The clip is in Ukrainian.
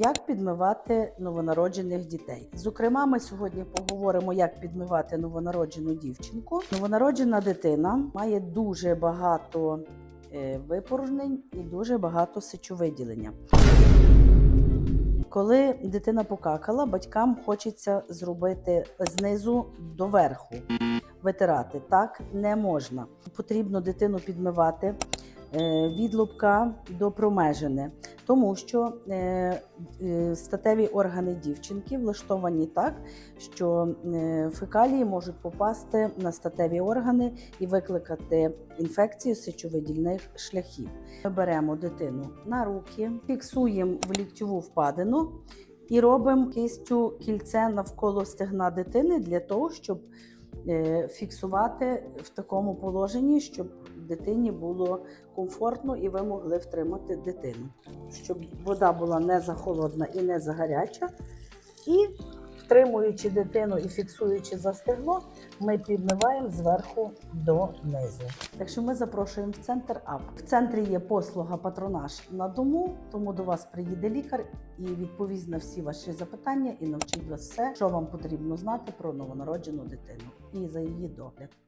Як підмивати новонароджених дітей? Зокрема, ми сьогодні поговоримо, як підмивати новонароджену дівчинку. Новонароджена дитина має дуже багато е, випорожнень і дуже багато сечовиділення. Коли дитина покакала, батькам хочеться зробити знизу до верху, витирати. Так не можна. Потрібно дитину підмивати е, від лобка до промежини, тому що е, е, статеві органи дівчинки влаштовані так, що е, фекалії можуть попасти на статеві органи і викликати інфекцію сечовидільних шляхів. Ми беремо дитину на руки, фіксуємо в ліктьову впадину і робимо кистю кільце навколо стегна дитини для того, щоб фіксувати в такому положенні, щоб дитині було комфортно і ви могли втримати дитину, щоб вода була не захолодна і не загаряча. І втримуючи дитину і фіксуючи за стегло, ми підмиваємо зверху до низу. Так що ми запрошуємо в центр АП. В центрі є послуга патронаж на дому, тому до вас приїде лікар і відповість на всі ваші запитання і навчить вас все, що вам потрібно знати про новонароджену дитину і за її догляд.